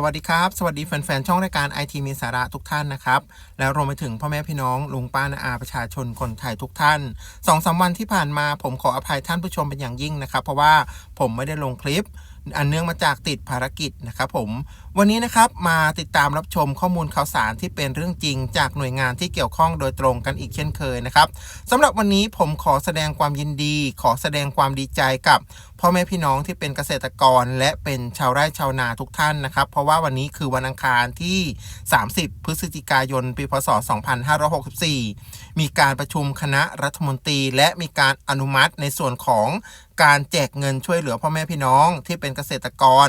สวัสดีครับ สวัสดีแฟนๆ ช่องรายการไอทีมีสาระทุกท่านนะครับ แล้วรวมไปถึงพ่อแม่พี่น้องลุงป้านาอาประชาชนคนไทยทุกท่านสองสามวันที่ผ่านมาผมขออภัยท่านผู้ชมเป็นอย่างยิ่งนะครับ เพราะว่าผมไม่ได้ลงคลิปอันเนื่องมาจากติดภารกิจนะครับผม วันนี้นะครับมาติดตามรับชมข้อมูลข่าวสารที่เป็นเรื่องจริง จากหน่วยงานที่เกี่ยวข้องโดยตรงกันอีกเช่นเคยนะครับสำหรับวันนี้ผมขอแสดงความยินดี ขอแสดงความดีใจกับพ่อแม่พี่น้องที่เป็นเกษตรกร และเป็นชาวไร่ชาวนาทุกท่านนะครับ เพราะว่าวันนี้คือวันอังคารที่ 30 พฤศจิกายน ปีพศ 2564 มีการประชุมคณะรัฐมนตรี และมีการอนุมัติในส่วนของ การแจกเงินช่วยเหลือพ่อแม่พี่น้องที่เป็นเกษตรกร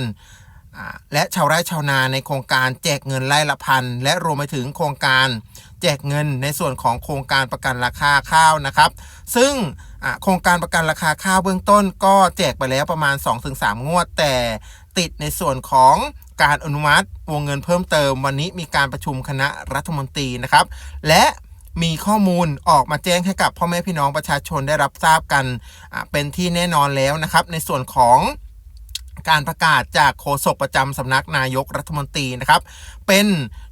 และชาวไร่ชาวนาในโครงการแจกเงินไร่ละพันและรวมไปถึงโครงการแจกเงินในส่วนของโครงการประกันราคาข้าวนะครับ ซึ่งโครงการประกันราคาข้าวเบื้องต้น ก็แจกไปแล้วประมาณ 2-3 งวด แต่ติดในส่วนของการอนุมัติวงเงินเพิ่มเติม วันนี้มีการประชุมคณะรัฐมนตรีนะครับ และ มีข้อมูลออกมาแจ้งให้กับพ่อแม่พี่น้องประชาชนได้รับทราบกันเป็นที่แน่นอนแล้วนะครับ ในส่วนของการประกาศจากโฆษกประจำสำนักนายกรัฐมนตรีนะครับ เป็น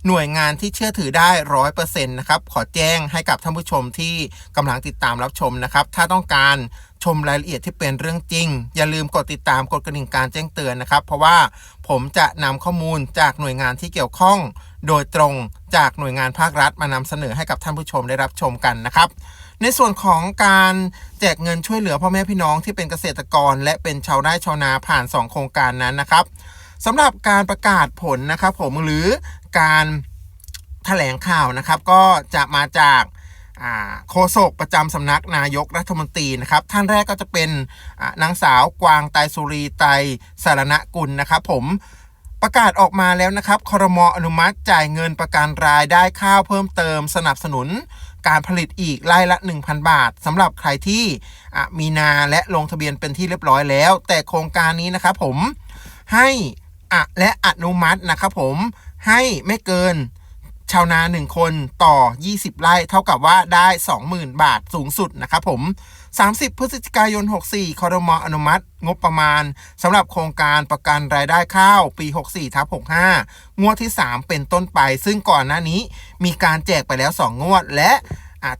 หน่วยงานที่เชื่อถือได้ร้อยเปอร์เซ็นต์นะครับ ขอแจ้งให้กับท่านผู้ชมที่กำลังติดตามรับชมนะครับ ถ้าต้องการชมรายละเอียดที่เป็นเรื่องจริง อย่าลืมกดติดตามกดกระดิ่งการแจ้งเตือนนะครับ เพราะว่าผมจะนำข้อมูลจากหน่วยงานที่เกี่ยวข้อง โดยตรงจากหน่วยงานภาครัฐมานำเสนอให้กับท่านผู้ชมได้รับชมกันนะครับ ในส่วนของการแจกเงินช่วยเหลือพ่อแม่พี่น้องที่เป็นเกษตรกร และเป็นชาวไร่ชาวนาผ่าน 2 โครงการนั้นนะครับสำหรับการประกาศผลนะครับผมหรือการแถลงข่าวนะครับ ก็จะมาจากาโฆษกประจำสำนักนายกรัฐมนตรีนะครับ ท่านแรกก็จะเป็นนางสาวกวางไตสุรีไตสารณกุลนะครับ ผม ประกาศออกมาแล้วนะครับครมอนุมัติจ่ายเงินประกันรายได้ข้าวเพิ่มเติมสนับสนุน การผลิตอีกไร่ละ 1,000 บาทสำหรับใครที่มีนาและลงทะเบียนเป็นที่เรียบร้อยแล้ว แต่โครงการนี้นะครับผมให้อะและอนุมัตินะครับผมให้ไม่เกิน ชาวนา1คนต่อ 20 ไร่เท่ากับว่าได้ 20,000 บาทสูงสุดนะครับผม 30 พฤศจิกายน 64 คอรมออนุมัติ งบประมาณสำหรับโครงการประกันรายได้ข้าวปี 64ทับ65 งวดที่ 3 เป็นต้นไป ซึ่งก่อนหน้านี้มีการแจกไปแล้ว 2 งวดและ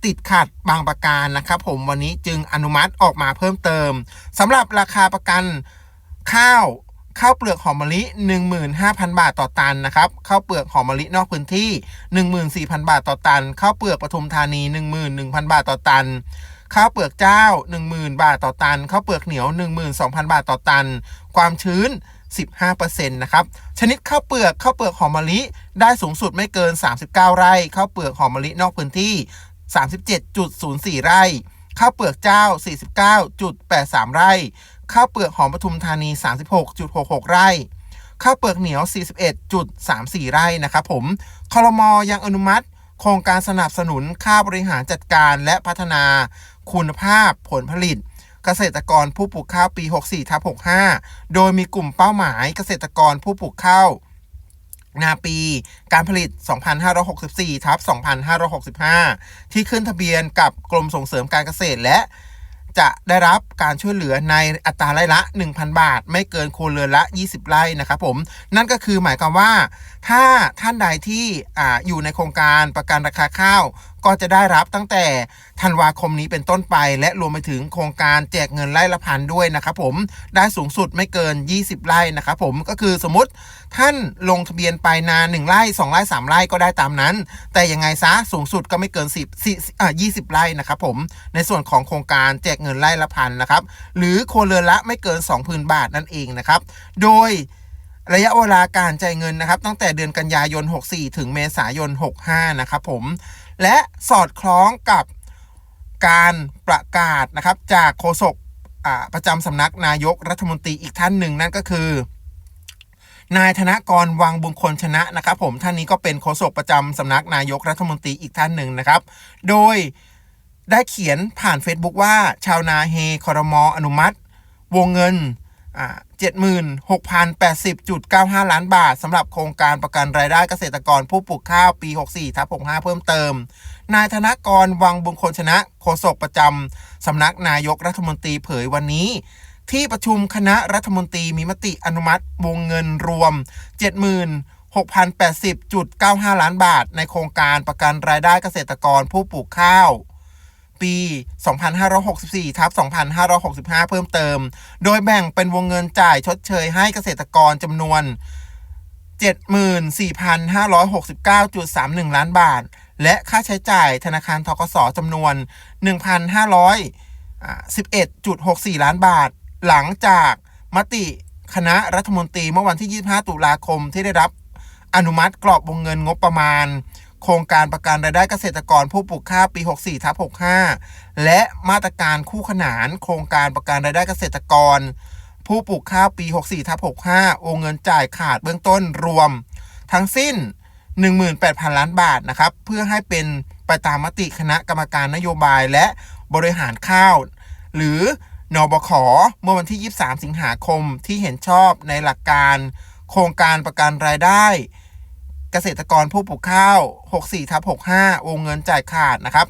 ติดขัดบางประการนะครับผมวันนี้จึงอนุมัติออกมาเพิ่มเติมสำหรับราคาประกันข้าว ข้าวเปลือกหอมมะลิ 15,000 บาทต่อตันนะครับข้าวเปลือกหอมมะลินอกพื้นที่ 14,000 บาทต่อตันข้าวเปลือกปทุมธานี 11,000 บาทต่อตันข้าวเปลือกเจ้า 10,000 บาทต่อตันข้าวเปลือกเหนียว 12,000 บาทต่อตัน ความชื้น 15%นะครับ ชนิดข้าวเปลือกข้าวเปลือกหอมมะลิ ได้สูงสุดไม่เกิน 39 ไร่ข้าวเปลือกหอมมะลินอกพื้นที่ 37.04 ไร่ข้าวเปลือกเจ้า 49.83 ไร่ ข้าวเปลือกหอมปทุมธานี 36.66 ไร่ ข้าวเปลือกเหนียว 41.34 ไร่นะครับผมคลมอยังอนุมัติ โครงการสนับสนุนค่าบริหารจัดการและพัฒนาคุณภาพผลผลิต เกษตรกรผู้ปลูกข้าวปี 64ทับ65 โดยมีกลุ่มเป้าหมายเกษตรกรผู้ปลูกข้าวนาปีการผลิต 2564ทับ2565 ที่ขึ้นทะเบียนกับกรมส่งเสริมการเกษตรและ จะได้รับการช่วยเหลือในอัตราไร่ละ 1,000 บาท ไม่เกินครัวเรือนละ 20 ไร่นะครับผมนั่นก็คือหมายความว่า ถ้าท่านใดที่ออยู่ในโครงการประกันราคาข้าวก็จะได้รับตั้งแต่ธันวาคมนี้เป็นต้นไป และรวมไปถึงโครงการแจกเงินไร่ละพันด้วยนะครับผมได้สูงสุดไม่เกิน 20 ไร่นะครับผมก็คือสมมติท่านลงทะเบียนไปนา1ไร่2ไร่3ไร่ก็ได้ตามนั้น แต่ยังไงซะสูงสุดก็ไม่เกิน 10 10อ่า20 ไร่นะครับผมในส่วนของโครงการแจกเงินไร่ละพันนะครับหรือโครัวเรือนละไม่เกิน2,000 บาทนั่นเองนะครับโดยระยะเวลาการจ่ายเงินนะครับ ตั้งแต่เดือนกันยายน 64 ถึงเมษายน 65 นะครับผม และสอดคล้องกับการประกาศนะครับจากโฆษกประจำสำนักนายกรัฐมนตรีอีกท่านหนึ่งนั่นก็คือ นายธนกรวังบุญคนชนะนะครับผมท่านนี้ก็เป็นโฆษกประจำสำนักนายกรัฐมนตรีอีกท่านหนึ่งนะครับ โดยได้เขียนผ่าน Facebook ว่าชาวนาเฮคอรมออนุมัติ วงเงิน 76,080.95 ล้านบาทสำหรับโครงการประกันรายได้เกษตรกรผู้ปลูกข้าวปี 64ทับ65 เพิ่มเติม นายธนกรวังบุญคนชนะโฆษกประจำสำนักนายกรัฐมนตรีเผยวันนี้ ที่ประชุมคณะรัฐมนตรีมีมติอนุมัติวงเงินรวม76,080.95 ล้านบาท ในโครงการประกันรายได้เกษตรกรผู้ปลูกข้าว ปี 2564 ทับ 2565 เพิ่มเติม โดยแบ่งเป็นวงเงินจ่ายชดเชยให้เกษตรกรจำนวน 74,569.31 ล้านบาท และค่าใช้จ่ายธนาคารทกสจำนวน 1,511.64 ล้านบาท หลังจากมติคณะรัฐมนตรีเมื่อวันที่ 25 ตุลาคมที่ได้รับอนุมัติกรอบวงเงินงบประมาณ โครงการประกันรายได้เกษตรกรผู้ปลูกข้าวปี 64ทับ65 และมาตรการคู่ขนาน โครงการประกันรายได้เกษตรกร ผู้ปลูกข้าวปี 64ทับ65วงเงินจ่ายขาดเบื้องต้นรวม ทั้งสิ้น 18,000 ล้านบาทนะครับ เพื่อให้เป็นไปตามมติคณะกรรมการนโยบายและบริหารข้าว หรือนบขเมื่อวันที่ 23 สิงหาคมที่เห็นชอบในหลักการ โครงการประกันรายได้ กษตรกรผู้ปลูกข้าว 64ทับ65 วงเงินจ่ายขาดนะครับ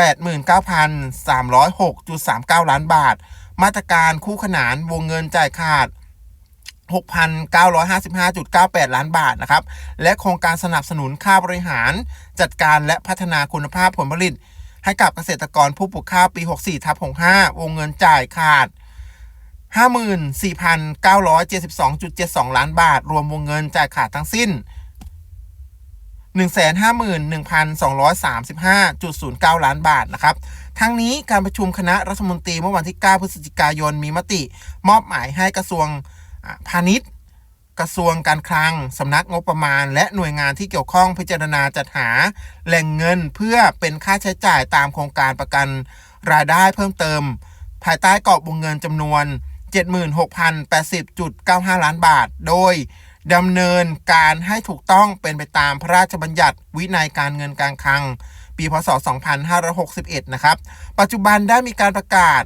89,306.39 ล้านบาท มาตรการคู่ขนานวงเงินจ่ายขาด 6,955.98 ล้านบาทนะครับ และโครงการสนับสนุนค่าบริหาร จัดการและพัฒนาคุณภาพผลผลิต ให้กับเกษตรกรผู้ปลูกข้าวปี 64ทับ65 วงเงินจ่ายขาด54,972.72 ล้านบาท รวมวงเงินจ่ายขาดทั้งสิ้น 151,235.09 ล้านบาทนะครับ ทั้งนี้การประชุมคณะรัฐมนตรีเมื่อวันที่ 9 พฤศจิกายนมีมติ มอบหมายให้กระทรวงพาณิชย์ กระทรวงการคลัง สำนักงบประมาณ และหน่วยงานที่เกี่ยวข้องพิจารณาจัดหาแหล่งเงินเพื่อเป็นค่าใช้จ่ายตามโครงการประกันรายได้เพิ่มเติม ภายใต้กรอบวงเงินจำนวน 76,080.95 ล้านบาท โดย ดำเนินการให้ถูกต้องเป็นไปตามพระราชบัญญัติวินัยการเงินการคลัง ปีพศ 2561 นะครับ ปัจจุบันได้มีการประกาศ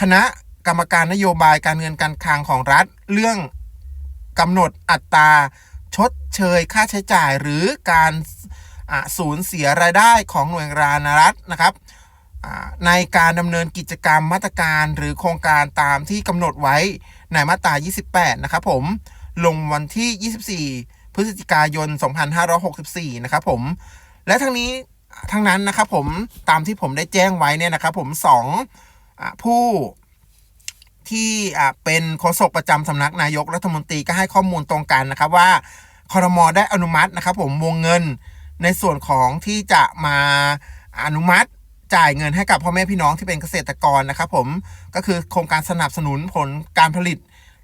คณะกรรมการนโยบายการเงินการคลังของรัฐ เรื่องกำหนดอัตราชดเชยค่าใช้จ่ายหรือการสูญเสียรายได้ของหน่วยงานรัฐนะครับในการดำเนินกิจกรรมมาตรการหรือโครงการตามที่กำหนดไว้ในมาตรา 28 นะครับผม ลงวันที่ 24 พฤศจิกายน 2564 นะครับผม และทั้งนี้ทั้งนั้นนะครับผมตามที่ผมได้แจ้งไว้เนี่ยนะครับผมสองอผู้ที่เป็นโฆษกประจำสำนักนายกรัฐมนตรีก็ให้ข้อมูลตรงกันนะครับว่าคอรมอได้อนุมัตินะครับผมวงเงินในส่วนของที่จะมาอนุมัติจ่ายเงินให้กับพ่อแม่พี่น้องที่เป็นเกษตรกรนะครับผมก็คือโครงการสนับสนุนผลการผลิต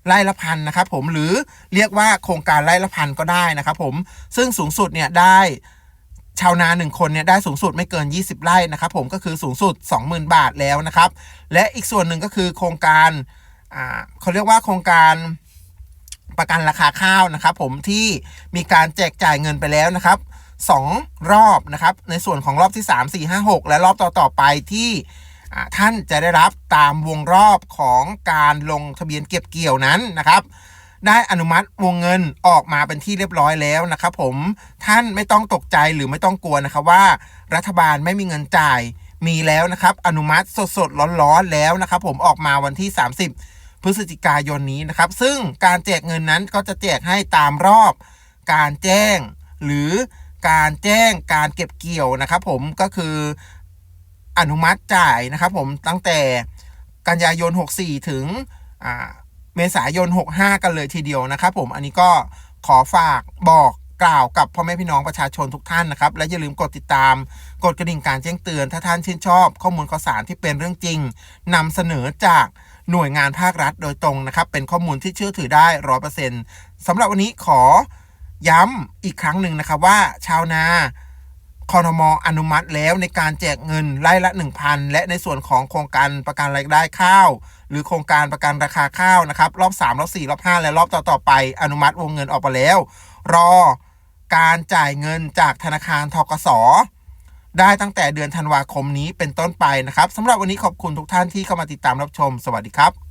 ไร่ละพันนะครับผมหรือเรียกว่าโครงการไร่ละพันก็ได้นะครับผมซึ่งสูงสุดเนี่ยได้ชาวนาหนึ่งคนเนี่ยได้สูงสุดไม่เกิน 20 ไร่นะครับผมก็คือสูงสุด 20,000 บาทแล้วนะครับ และอีกส่วนหนึ่งก็คือโครงการเขาเรียกว่าโครงการประกันราคาข้าวนะครับ ผมที่มีการแจกจ่ายเงินไปแล้วนะครับสองรอบนะครับ ในส่วนของรอบที่ 3 4 5 6 และรอบต่อๆไปที่ ท่านจะได้รับตามวงรอบของการลงทะเบียนเก็บเกี่ยวนั้นนะครับได้อนุมัติวงเงินออกมาเป็นที่เรียบร้อยแล้วนะครับผมท่านไม่ต้องตกใจหรือไม่ต้องกลัวนะครับว่า รัฐบาลไม่มีเงินจ่ายมีแล้วนะครับ อนุมัติสดๆร้อนๆแล้วนะครับ ผมออกมาวันที่ 30 พฤศจิกายนนี้นะครับ ซึ่งการแจกเงินนั้นก็จะแจกให้ตามรอบ การแจ้ง หรือการแจ้งการเก็บเกี่ยวนะครับ ผมก็คือ อนุมัติจ่ายนะครับผมตั้งแต่กันยายน 64 ถึงเมษายน 65 กันเลยทีเดียวนะครับผมอันนี้ก็ขอฝากบอกกล่าวกับพ่อแม่พี่น้องประชาชนทุกท่านนะครับ และอย่าลืมกดติดตาม กดกระดิ่งการแจ้งเตือน ถ้าท่านชื่นชอบ ข้อมูลข่าวสารที่เป็นเรื่องจริงนำเสนอจากหน่วยงานภาครัฐโดยตรงนะครับ เป็นข้อมูลที่เชื่อถือได้ร้อยเปอร์เซ็นต์สำหรับวันนี้ขอย้ำอีกครั้งหนึ่งนะครับว่าชาวนา คอรมออนุมัติแล้วในการแจกเงินไร่ละ 1,000 และในส่วนของโครงการประกันรายได้ข้าว หรือโครงการประกันราคาข้าวนะครับ รอบ 3 รอบ 4 รอบ 5 และรอบต่อๆไป อนุมัติวงเงินออกมาแล้ว รอการจ่ายเงินจากธนาคารทกสได้ตั้งแต่เดือนธันวาคมนี้เป็นต้นไปนะครับสำหรับวันนี้ขอบคุณทุกท่านที่เข้ามาติดตามรับชม สวัสดีครับ